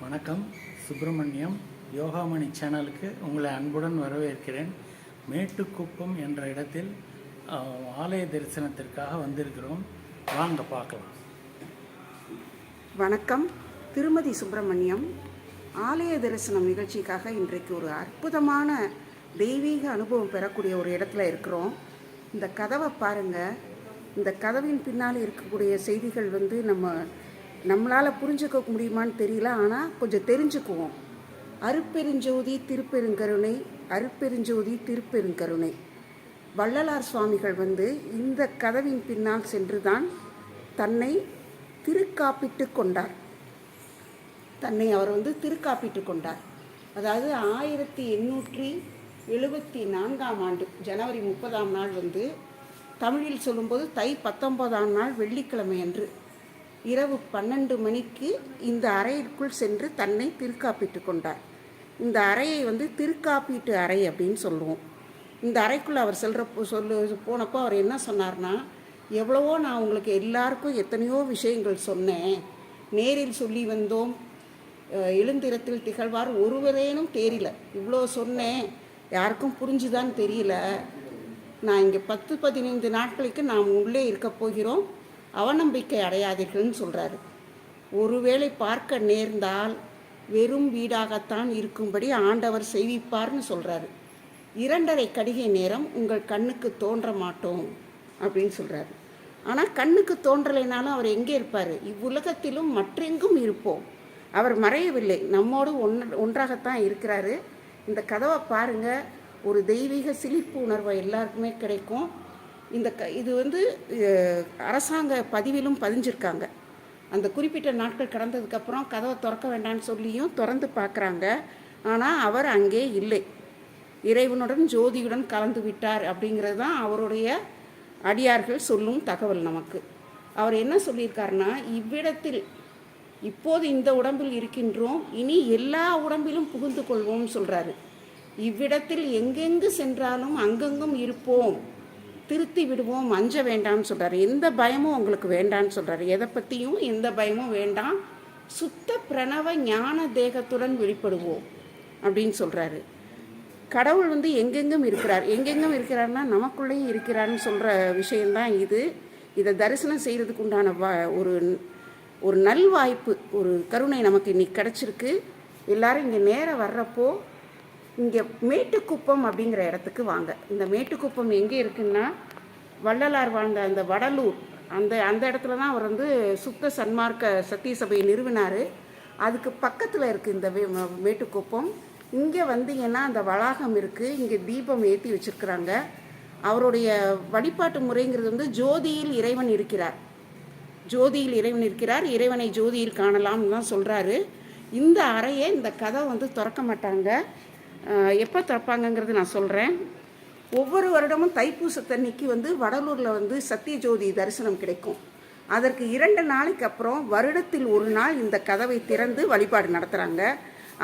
வணக்கம். சுப்பிரமணியம் யோகாமணி சேனலுக்கு உங்களை அன்புடன் வரவேற்கிறேன். மேட்டுக்குப்பம் என்ற இடத்தில் ஆலய தரிசனத்திற்காக வந்திருக்கிறோம். வாங்க பார்க்கலாம். வணக்கம். திருமதி சுப்பிரமணியம் ஆலய தரிசனம் நிகழ்ச்சிக்காக இன்றைக்கு ஒரு அற்புதமான தெய்வீக அனுபவம் பெறக்கூடிய ஒரு இடத்துல இருக்கிறோம். இந்த கதவை பாருங்க. இந்த கதவின் பின்னால் இருக்கக்கூடிய செய்திகள் வந்து நம்ம நம்மளால் புரிஞ்சுக்க முடியுமான்னு தெரியல ஆனால் கொஞ்சம் தெரிஞ்சுக்குவோம். அருப்பெருஞ்சோதி திருப்பெருங்கருணை அருப்பெருஞ்சோதி திருப்பெருங்கருணை. வள்ளலார் சுவாமிகள் வந்து இந்த கதவின் பின்னால் சென்றுதான் தன்னை திருக்காப்பிட்டு கொண்டார். தன்னை அவர் வந்து திருக்காப்பிட்டு கொண்டார். அதாவது ஆயிரத்தி எண்ணூற்றி எழுபத்தி நான்காம் ஆண்டு ஜனவரி முப்பதாம் நாள் வந்து தமிழில் சொல்லும்போது தை பத்தொன்பதாம் நாள் வெள்ளிக்கிழமை அன்று இரவு பன்னெண்டு மணிக்கு இந்த அறையிற்குள் சென்று தன்னை திருக்காப்பிட்டு கொண்டார். இந்த அறையை வந்து திருக்காப்பீட்டு அறை அப்படின்னு சொல்லுவோம். இந்த அறைக்குள்ளே அவர் செல்ற சொல்லு போனப்போ அவர் என்ன சொன்னார்னா எவ்வளவோ நான் உங்களுக்கு எல்லாருக்கும் எத்தனையோ விஷயங்கள் சொன்னேன். நேரில் சொல்லி வந்தோம். எழுந்திரத்தில் திகழ்வார். ஒருவரேனும் தேரில இவ்வளோ சொன்னேன். யாருக்கும் புரிஞ்சுதான்னு தெரியல. நான் இங்கே பத்து பதினைந்து நாட்களுக்கு நாம் உள்ளே இருக்க போகிறோம். அவநம்பிக்கை அடையாதீர்கள்னு சொல்கிறாரு ஒருவேளை பார்க்க நேர்ந்தால் வெறும் வீடாகத்தான் இருக்கும்படி ஆண்டவர் செய்விப்பார்னு சொல்கிறாரு இரண்டரை கடிகை நேரம் உங்கள் கண்ணுக்கு தோன்ற மாட்டோம் அப்படின்னு சொல்கிறாரு ஆனால் கண்ணுக்கு தோன்றலைனாலும் அவர் எங்கே இருப்பார்? இவ்வுலகத்திலும் மற்றெங்கும் இருப்போம். அவர் மறையவில்லை. நம்மோடு ஒன்று ஒன்றாகத்தான் இருக்கிறாரு. இந்த கதவை பாருங்க. ஒரு தெய்வீக சிலிப்பு உணர்வை எல்லாருக்குமே கிடைக்கும். இந்த க இது வந்து அரசாங்க பதிவிலும் பதிஞ்சிருக்காங்க. அந்த குறிப்பிட்ட நாட்கள் கடந்ததுக்கப்புறம் கதவை திறக்க வேண்டாம்னு சொல்லியும் திறந்து பார்க்குறாங்க ஆனால் அவர் அங்கே இல்லை. இறைவனுடன் ஜோதியுடன் கலந்து விட்டார் அப்படிங்கிறது தான் அவருடைய அடியார்கள் சொல்லும் தகவல் நமக்கு. அவர் என்ன சொல்லியிருக்காருன்னா இவ்விடத்தில் இப்போது இந்த உடம்பில் இருக்கின்றோம். இனி எல்லா உடம்பிலும் புகுந்து கொள்வோம்னு சொல்கிறாரு இவ்விடத்தில் எங்கெங்கு சென்றாலும் அங்கெங்கும் இருப்போம். திருத்தி விடுவோம் அஞ்ச வேண்டாம்னு சொல்கிறாரு எந்த பயமும் உங்களுக்கு வேண்டாம்னு சொல்கிறாரு எதை பற்றியும் எந்த பயமும் வேண்டாம். சுத்த பிரணவ ஞான தேகத்துடன் வெளிப்படுவோம் அப்படின்னு சொல்கிறாரு கடவுள் வந்து எங்கெங்கும் இருக்கிறார். எங்கெங்கும் இருக்கிறார்னா நமக்குள்ளேயும் இருக்கிறார்னு சொல்கிற விஷயம்தான் இது. இதை தரிசனம் செய்கிறதுக்கு உண்டான வா ஒரு ஒரு நல்வாய்ப்பு ஒரு கருணை நமக்கு இன்னைக்கு கிடச்சிருக்கு. எல்லாரும் இங்கே நேரம் வர்றப்போ இங்கே மேட்டுக்குப்பம் அப்படிங்கிற இடத்துக்கு வாங்க. இந்த மேட்டுக்குப்பம் எங்கே இருக்குன்னா வள்ளலார் வாழ்ந்த அந்த வடலூர் அந்த அந்த இடத்துல தான் அவர் வந்து சுத்த சன்மார்க்க சத்திய சபையை நிறுவினார். அதுக்கு பக்கத்தில் இருக்குது இந்த வே- மேட்டுக்குப்பம். இங்கே வந்தீங்கன்னா அந்த வளாகம் இருக்குது இங்கே தீபம் ஏற்றி வச்சுருக்குறாங்க. அவருடைய வழிபாட்டு முறைங்கிறது வந்து ஜோதியில் இறைவன் இருக்கிறார். ஜோதியில் இறைவன் இருக்கிறார். இறைவனை ஜோதியில் காணலாம்னு தான் சொல்கிறாரு இந்த அறையை இந்த கதை வந்து திறக்க மாட்டாங்க. எப்போ திறப்பாங்கங்கிறது நான் சொல்கிறேன் ஒவ்வொரு வருடமும் தைப்பூசத்தன்னைக்கு வந்து வடலூரில் வந்து சத்தியஜோதி தரிசனம் கிடைக்கும். அதற்கு இரண்டு நாளைக்கு அப்புறம் வருடத்தில் ஒரு நாள் இந்த கதவை திறந்து வழிபாடு நடத்துகிறாங்க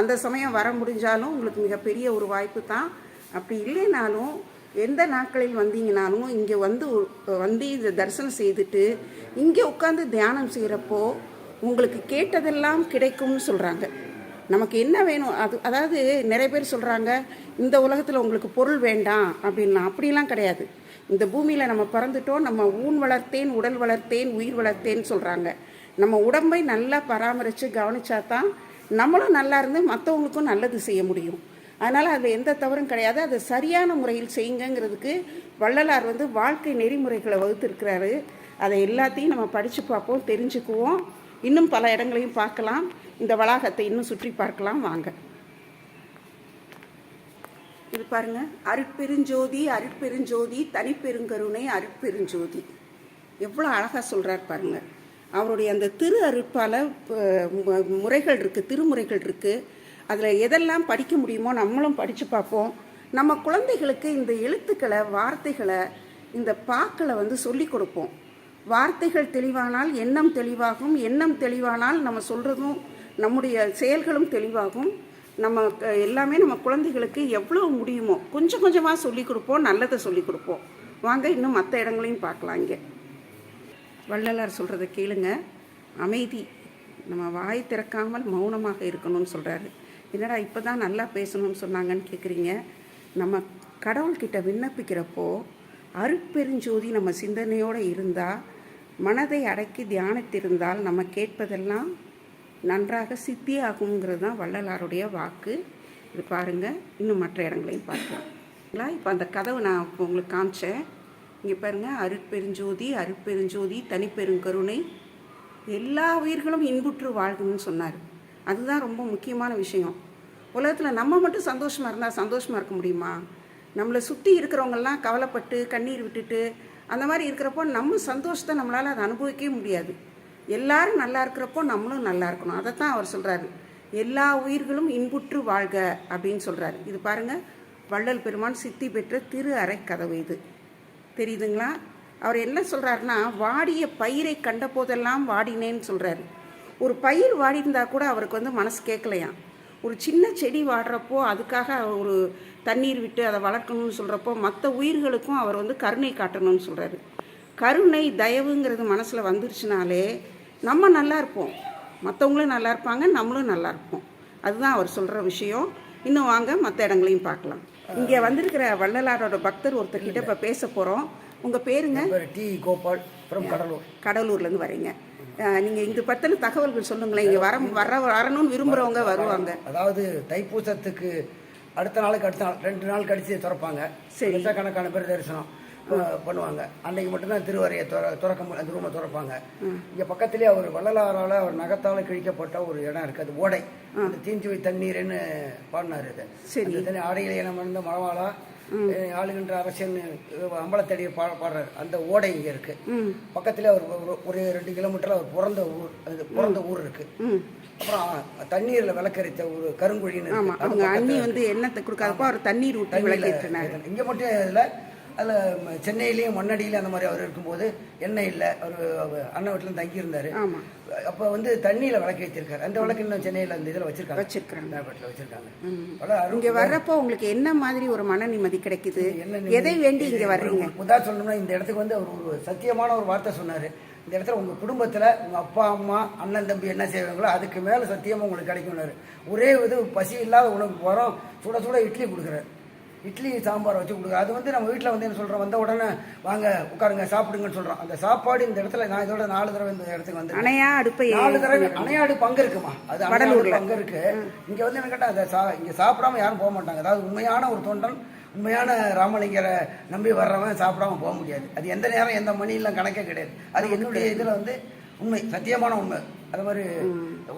அந்த சமயம் வர முடிஞ்சாலும் உங்களுக்கு மிகப்பெரிய ஒரு வாய்ப்பு தான். அப்படி இல்லைனாலும் எந்த நாட்களில் வந்தீங்கனாலும் இங்கே வந்து வந்து இந்த தரிசனம் செய்துட்டு இங்கே உட்காந்து தியானம் செய்கிறப்போ உங்களுக்கு கேட்டதெல்லாம் கிடைக்கும்னு சொல்கிறாங்க நமக்கு என்ன வேணும்? அது அதாவது நிறைய பேர் சொல்கிறாங்க இந்த உலகத்தில் உங்களுக்கு பொருள் வேண்டாம் அப்படின்லாம் அப்படிலாம் கிடையாது. இந்த பூமியில் நம்ம பிறந்துட்டோம் நம்ம ஊன் வளர்த்தேன் உடல் வளர்த்தேன் உயிர் வளர்த்தேன்னு சொல்கிறாங்க நம்ம உடம்பை நல்லா பராமரித்து கவனிச்சா தான் நம்மளும் நல்லா இருந்து மற்றவங்களுக்கும் நல்லது செய்ய முடியும். அதனால் அதில் எந்த தவறும் கிடையாது. அதை சரியான முறையில் செய்யுங்கங்கிறதுக்கு வள்ளலார் வந்து வாழ்க்கை நெறிமுறைகளை வகுத்திருக்கிறாரு. அதை எல்லாத்தையும் நம்ம படித்து பார்ப்போம் தெரிஞ்சுக்குவோம். இன்னும் பல இடங்களையும் பார்க்கலாம். இந்த வளாகத்தை இன்னும் சுற்றி பார்க்கலாம். வாங்க. இது பாருங்க. அருட்பெருஞ்சோதி அருட்பெருஞ்சோதி தனிப்பெருங்கருணை அருட்பெருஞ்சோதி. எவ்வளோ அழகாக சொல்கிறார் பாருங்க. அவருடைய அந்த திரு அருட்பால முறைகள் இருக்குது திருமுறைகள் இருக்குது அதில் எதெல்லாம் படிக்க முடியுமோ நம்மளும் படித்து பார்ப்போம். நம்ம குழந்தைகளுக்கு இந்த எழுத்துக்களை வார்த்தைகளை இந்த பாக்களை வந்து சொல்லி கொடுப்போம். வார்த்தைகள் தெளிவானால் எண்ணம் தெளிவாகும் எண்ணம் தெளிவானால் நம்ம சொல்கிறதும் நம்முடைய செயல்களும் தெளிவாகும். நம்ம எல்லாமே நம்ம குழந்தைகளுக்கு எவ்வளோ முடியுமோ கொஞ்சம் கொஞ்சமாக சொல்லிக் கொடுப்போம் நல்லதை சொல்லிக் கொடுப்போம். வாங்க இன்னும் மற்ற இடங்களையும் பார்க்கலாம் இங்கே. வள்ளலார் சொல்கிறத கேளுங்க. அமைதி. நம்ம வாய் திறக்காமல் மௌனமாக இருக்கணும்னு சொல்கிறாரு என்னடா இப்போ தான் நல்லா பேசணும்னு சொன்னாங்கன்னு கேட்குறீங்க நம்ம கடவுள்கிட்ட விண்ணப்பிக்கிறப்போ அருட்பெருஞ்சோதி நம்ம சிந்தனையோடு இருந்தால் மனதை அடக்கி தியானித்திருந்தால் நம்ம கேட்பதெல்லாம் நன்றாக சித்தியாகுங்கிறது தான் வள்ளலாருடைய வாக்கு. இது பாருங்கள் இன்னும் மற்ற இடங்களையும் பார்க்கலாம். இப்போ அந்த கதவை நான் இப்போ உங்களுக்கு காமிச்சேன். இங்கே பாருங்கள் அருட்பெருஞ்சோதி அருட்பெருஞ்சோதி தனிப்பெருங்கருணை. எல்லா உயிர்களும் இன்புற்று வாழ்கணும்னு சொன்னார். அதுதான் ரொம்ப முக்கியமான விஷயம். உலகத்தில் நம்ம மட்டும் சந்தோஷமாக இருந்தால் சந்தோஷமாக இருக்க முடியுமா? நம்மளை சுற்றி இருக்கிறவங்கெல்லாம் கவலைப்பட்டு கண்ணீர் விட்டுட்டு அந்த மாதிரி இருக்கிறப்போ நம்ம சந்தோஷத்தை நம்மளால் அதை அனுபவிக்கவே முடியாது. எல்லாரும் நல்லா இருக்கிறப்போ நம்மளும் நல்லா இருக்கணும். அதைத்தான் அவர் சொல்கிறாரு எல்லா உயிர்களும் இன்புற்று வாழ்க அப்படின்னு சொல்கிறாரு இது பாருங்கள் வள்ளல் பெருமான் சித்தி பெற்ற திரு அறை கதவு இது. தெரியுதுங்களா? அவர் என்ன சொல்கிறாருன்னா வாடிய பயிரை கண்ட போதெல்லாம் வாடினேன்னு சொல்கிறாரு ஒரு பயிர் வாடியிருந்தா கூட அவருக்கு வந்து மனசு கேட்கலையாம். ஒரு சின்ன செடி வாடுறப்போ அதுக்காக ஒரு தண்ணீர் விட்டு அதை வளர்க்கணும்னு சொல்கிறப்போ மற்ற உயிர்களுக்கும் அவர் வந்து கருணை காட்டணும்னு சொல்கிறாரு கருணை தயவுங்கிறது மனசில் வந்துருச்சுனாலே நம்ம நல்லா இருப்போம். மற்றவங்களும் நல்லா இருப்பாங்க நம்மளும் நல்லா இருப்போம். அதுதான் அவர் சொல்கிற விஷயம். இன்னும் வாங்க மற்ற இடங்களையும் பார்க்கலாம். இங்கே வந்திருக்கிற வள்ளலாரோட பக்தர் ஒருத்தர்கிட்ட இப்போ பேச போகிறோம் உங்கள் பேருங்க? பேர் டி கோபால் ஃப்ரம் கடலூர். கடலூர்லேருந்து வரீங்க. நீங்கள் இங்கே பற்றின தகவல்கள் சொல்லுங்களேன். இங்கே வர வர வரணும்னு விரும்புகிறவங்க வருவாங்க. அதாவது தைப்பூசத்துக்கு அடுத்த நாளுக்கு அடுத்த நாள் ரெண்டு நாள் கழிச்சு திறப்பாங்க. சரி. லட்சக்கணக்கான பேர் தரிசனம் பண்ணுவாங்க. அன்னைக்கு மட்டும்தான் திருவரையை துற திறக்க அந்த ரூமை திறப்பாங்க. இங்க பக்கத்திலே அவர் வள்ளலாரால அவர் நகத்தால கிழிக்கப்பட்ட ஒரு இடம் இருக்கு. அது ஓடை. அந்த தீஞ்சுவை தண்ணீர்னு பாடினாரு இது சரி. தண்ணி ஆடையில இனம் இருந்த மழவாளா ஆளுகின்ற அரசன் அம்பலத்தடி பா பாடுறாரு. அந்த ஓடை இங்க இருக்கு. பக்கத்துல ஒரு- ஒரு ரெண்டு கிலோமீட்டர் அவர் பிறந்த ஊர் அது பிறந்த ஊர் இருக்கு. அப்புறம் தண்ணீர்ல விளக்கரித்த ஒரு கருங்குழின்னு. ஆமாம் அவங்க அண்ணி வந்து எண்ணத்தை கொடுக்காதப்போ அவர் தண்ணீர் ஊற்றி இது- இங்க மட்டும் இதுல அதுல சென்னையிலயும் மண்ணடியில அந்த மாதிரி அவர் இருக்கும்போது எண்ணெய் இல்ல. அவர் அண்ணன் வீட்டுல தங்கி இருந்தாரு ஆமாம் அப்ப வந்து தண்ணியில விளக்கு வச்சிருக்காரு அந்த விளக்கு இன்னும் சென்னையில அந்த இதுல வச்சிருக்காங்க. வச்சிருக்காங்க. அருள் இங்கே வர்றப்போ உங்களுக்கு என்ன மாதிரி ஒரு மன நிம்மதி கிடைக்குது? என்ன எதை வேண்டி இங்கே வர்றீங்க? உதா சொல்லணும்னா இந்த இடத்துக்கு வந்து அவர் ஒரு சத்தியமான ஒரு வார்த்தை சொன்னாரு. இந்த இடத்துல உங்க குடும்பத்துல உங்க அப்பா அம்மா அண்ணன் தம்பி என்ன செய்வாங்களோ அதுக்கு மேல சத்தியமா உங்களுக்கு கிடைக்கும்னாரு. ஒரே இது பசி இல்லாத உணவுக்கு போறோம். சுட சுட இட்லி கொடுக்குறாரு. இட்லி சாம்பார் வச்சு கொடுக்குறாரு அது வந்து நம்ம வீட்டில் வந்து என்ன சொல்றோம்? வந்த உடனே வாங்க உட்காருங்க சாப்பிடுங்கன்னு சொல்றோம். அந்த சாப்பாடு இந்த இடத்துல நான் இதோட நாலு தடவை இந்த இடத்துக்கு வந்து அணையா அடுப்பை நாலு தடவை அணையாடு பங்கு இருக்குமா? அது அணையாடு பங்கு இருக்கு. இங்க வந்து என்ன கேட்டா அந்த சா- இங்க சாப்பிடாம யாரும் போக மாட்டாங்க. அதாவது உண்மையான ஒரு தொண்டன் உண்மையான ராமலிங்கரை நம்பி வர்றவன் சாப்பிடாம போக முடியாது. அது எந்த நேரம் எந்த மணியெல்லாம் கணக்கே கிடையாது. அது என்னுடைய இதுல வந்து உண்மை சத்தியமான உண்மை. அது மாதிரி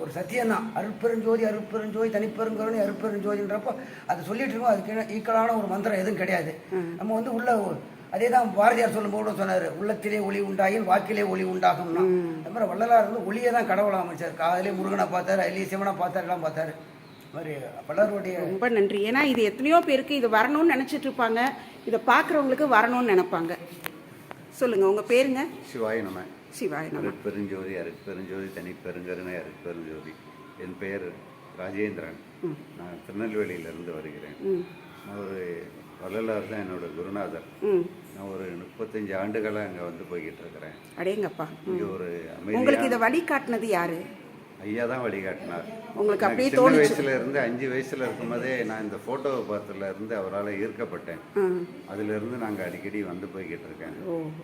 ஒரு சத்தியம் தான் அருட்பெருஞ்சோதி அருட்பெருஞ்சோதி தனிப்பெருங்கருணை அருட்பெருஞ்சோதின்றப்போ அது சொல்லிட்டு இருக்கோம் அதுக்கு ஈக்குவலான ஒரு மந்திரம் எதுவும் கிடையாது. நம்ம வந்து உள்ள அதே தான் பாரதியார் சொல்லும்போது சொன்னாரு. உள்ளத்திலே ஒளி உண்டாயின் வாக்கிலே ஒளி உண்டாகும்னா. அது மாதிரி வள்ளலார் வந்து ஒளியை தான் கடவுளா அமைச்சார். காதலே முருகனை பார்த்தாரு அலிய சிவனை பார்த்தாரு. எல்லாம் பார்த்தாரு ரொம்ப நன்றி. ஏன்னா இது எத்தனையோ பேருக்கு இது வரணும்னு நினைச்சிட்டு இருப்பாங்க இதை பார்க்குறவங்களுக்கு வரணும்னு நினைப்பாங்க. சொல்லுங்க உங்க பேருங்க? சிவாய நம. சிவாய் நம்ம. அருட்பெருஞ்சோதி அருட்பெருஞ்சோதி தனிப்பெருங்கருணை அருட்பெருஞ்சோதி. என் பெயர் ராஜேந்திரன். நான் திருநெல்வேலியிலிருந்து வருகிறேன். நான் ஒரு வள்ளலார் தான் என்னோட குருநாதர். நான் ஒரு முப்பத்தஞ்சு ஆண்டுகளாக அங்கே வந்து போய்கிட்டு இருக்கிறேன். அடேங்கப்பா. இங்கே ஒரு உங்களுக்கு இதை வழி காட்டினது யாரு? ஐயா தான் வழிகாட்டினார். உங்களுக்கு அப்படியே சின்ன வயசுல இருந்து அஞ்சு வயசுல இருக்கும்போதே நான் இந்த போட்டோவை பார்த்ததுல இருந்து அவரால் ஈர்க்கப்பட்டேன். அதுல இருந்து நாங்க அடிக்கடி வந்து போய்கிட்டு இருக்கேன்.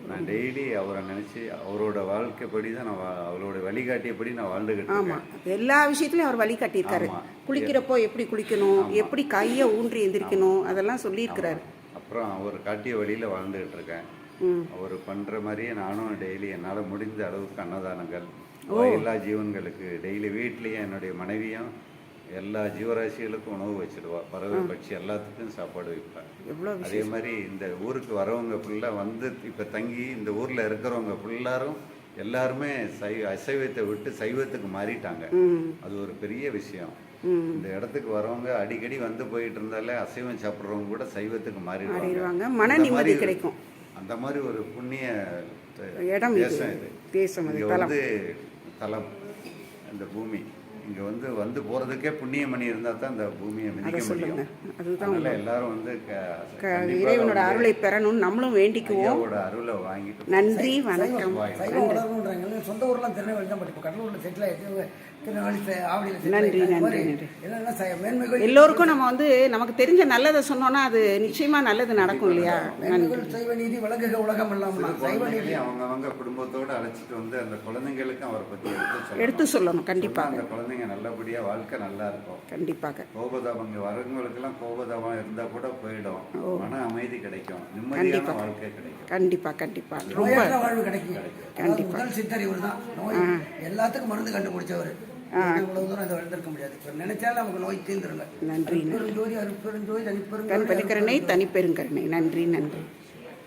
நான் டெய்லி அவரை நினைச்சு அவரோட வாழ்க்கைப்படி தான் நான் அவரோட வழிகாட்டியபடி நான் வாழ்ந்துகிட்டு ஆமா. இருக்கேன். எல்லா விஷயத்துலயும் அவர் வழி காட்டியிருக்காரு ஆமா. குளிக்கிறப்போ எப்படி குளிக்கணும்? எப்படி கையை ஊன்றி எந்திரிக்கணும்? அதெல்லாம் சொல்லியிருக்கிறாரு. அப்புறம் அவர் காட்டிய வழியில வாழ்ந்துகிட்டு இருக்கேன். அவர் பண்ற மாதிரியே நானும் டெய்லி என்னால முடிந்த அளவுக்கு அன்னதானங்கள் எல்லா ஜீவன்களுக்கு. டெய்லி வீட்லயும் என்னுடைய மனைவியும் எல்லா ஜீவராசிகளுக்கும் உணவு வச்சிடுவா. பறவை பட்சி எல்லாத்துக்கும் சாப்பாடு வைப்பேன் அதே மாதிரி இந்த ஊருக்கு வரவங்க ஃபுல்லாக வந்து இப்போ தங்கி இந்த ஊரில் இருக்கிறவங்க ஃபுல்லாரும் எல்லாருமே சை அசைவத்தை விட்டு சைவத்துக்கு மாறிட்டாங்க. அது ஒரு பெரிய விஷயம். இந்த இடத்துக்கு வரவங்க அடிக்கடி வந்து போயிட்டு இருந்தாலே அசைவம் சாப்பிட்றவங்க கூட சைவத்துக்கு மாறிடுவாங்க. மன நிம்மதி கிடைக்கும். அந்த மாதிரி ஒரு புண்ணிய இடம் இது. தேசம் இது. தேசம் வந்து தலம் இந்த பூமி. இங்க வந்து வந்து போறதுக்கே புண்ணியம் பண்ணி இருந்தா தான் இந்த பூமியை மிதிக்க சொல்லுங்க முடியும். அதுதான் எல்லாரும் வந்து இறைவனோட அருளை பெறணும்னு நம்மளும் வேண்டிக்குவோம். அருளை வாங்கிட்டு நன்றி வணக்கம். சொந்த ஊர்லாம் திருநெல்வேலி தான் பட் இப்போ கடலூரில் செட்டில் ஆகிட்டு நன்றி, நன்றி, எல்லோருக்கும் நம்ம வந்து நமக்கு தெரிஞ்ச நல்லதை சொன்னோன்னா அது நிச்சயமா நல்லது நடக்கும் இல்லையா? சைவ நீதி விலங்குக உலகம் இல்லாமல் சைவ நீதி. குழந்தைகளையும் அவங்கவங்க குடும்பத்தோட அழைச்சிட்டு வந்து அந்த குழந்தைங்களுக்கும் அவரை பத்தி எடுத்து சொல்லணும். கண்டிப்பாக. அந்த குழந்தைங்க நல்லபடியா வாழ்க்கை நல்லா இருக்கும். கண்டிப்பாக. கோபதாபம் இங்க வரவங்களுக்கெல்லாம் கோபதாபம் இருந்தா கூட போயிடும். மன அமைதி கிடைக்கும். நிம்மதியான வாழ்க்கை கிடைக்கும். கண்டிப்பாக கண்டிப்பாக ரொம்ப வாழ்வு கிடைக்கும். அதாவது முதல் சித்தர் இவர் தான். நோய் எல்லாத்துக்கும் மருந்து கண்டுபிடிச்சவர். இவ்வளவு தூரம் இதை வளர்ந்திருக்க முடியாது. இப்ப நினைச்சாலும் நமக்கு நோய் தீர்ந்துருங்க நன்றி. பெருஞ்சோதி அருட்பெருஞ்சோதி கண் தனிப்பெருங்கருணை தனிப்பெருங்கருணை நன்றி நன்றி.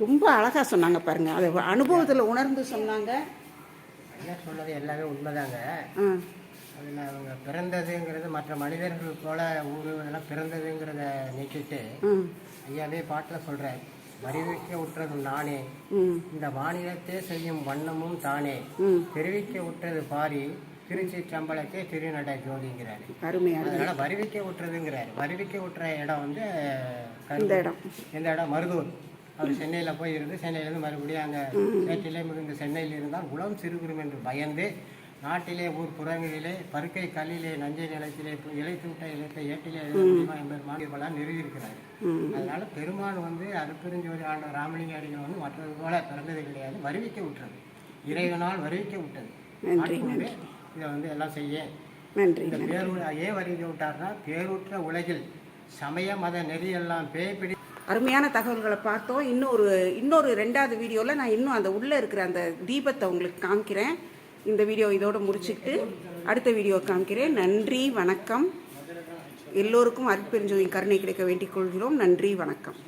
ரொம்ப அழகா சொன்னாங்க பாருங்க. அது அனுபவத்தில் உணர்ந்து சொன்னாங்க. ஐயா சொன்னது எல்லாமே உண்மைதாங்க. ஆ அதில் அவங்க பிறந்ததுங்கிறது மற்ற மனிதர்கள் போல ஊர் எல்லாம் பிறந்ததுங்கிறத நீக்கிட்டு ஐயாவே பாட்டில் சொல்கிறேன் அறிவிக்க உற்றது நானே. இந்த மாநிலத்தே செய்யும் வண்ணமும் தானே. தெரிவிக்க உற்றது பாரி திருச்சி சம்பளத்தே திருநடை ஜோதிங்கிறாரு. அதனால வருவிக்க விட்டுறதுங்கிறாரு வருவிக்க விட்டுற இடம் வந்து இந்த இடம். இந்த இடம் மருதூர். அவர் சென்னையில் போய் இருந்து சென்னையிலேருந்து மறுபடியும் அங்கே சேற்றிலே மிகுந்த சென்னையில் இருந்தால் உளம் சிறுகுறும் என்று பயந்து நாட்டிலே ஊர் புறங்களிலே பருக்கை கல்லிலே நஞ்சை நிலத்திலே இழைத்து விட்ட இலத்தை ஏட்டிலே எழுத முடியுமா என்பது மாநிலெல்லாம் நிறுவியிருக்கிறார் அதனால பெருமான் வந்து அருப்பெருஞ்சோதி ஆண்ட ராமலிங்க அடிகள் வந்து மற்றது போல பிறந்தது கிடையாது வருவிக்க விட்டுறது இறைவனால் வருவிக்க விட்டது. இதை வந்து எல்லாம் செய்ய. இந்த பேரு ஏன் வருவிக்க விட்டார்னா பேருற்ற உலகில் சமய மத நெறியெல்லாம் பேய்பிடி அருமையான தகவல்களை பார்த்தோம். இன்னொரு இன்னொரு ரெண்டாவது வீடியோவில் நான் இன்னும் அந்த உள்ளே இருக்கிற அந்த தீபத்தை உங்களுக்கு காமிக்கிறேன். இந்த வீடியோ இதோடு முடிச்சுக்கிட்டு அடுத்த வீடியோ காமிக்கிறேன் நன்றி வணக்கம். எல்லோருக்கும் அருட்பெருஞ்சோதியின் கருணை கிடைக்க வேண்டிக் கொள்கிறோம். நன்றி வணக்கம்.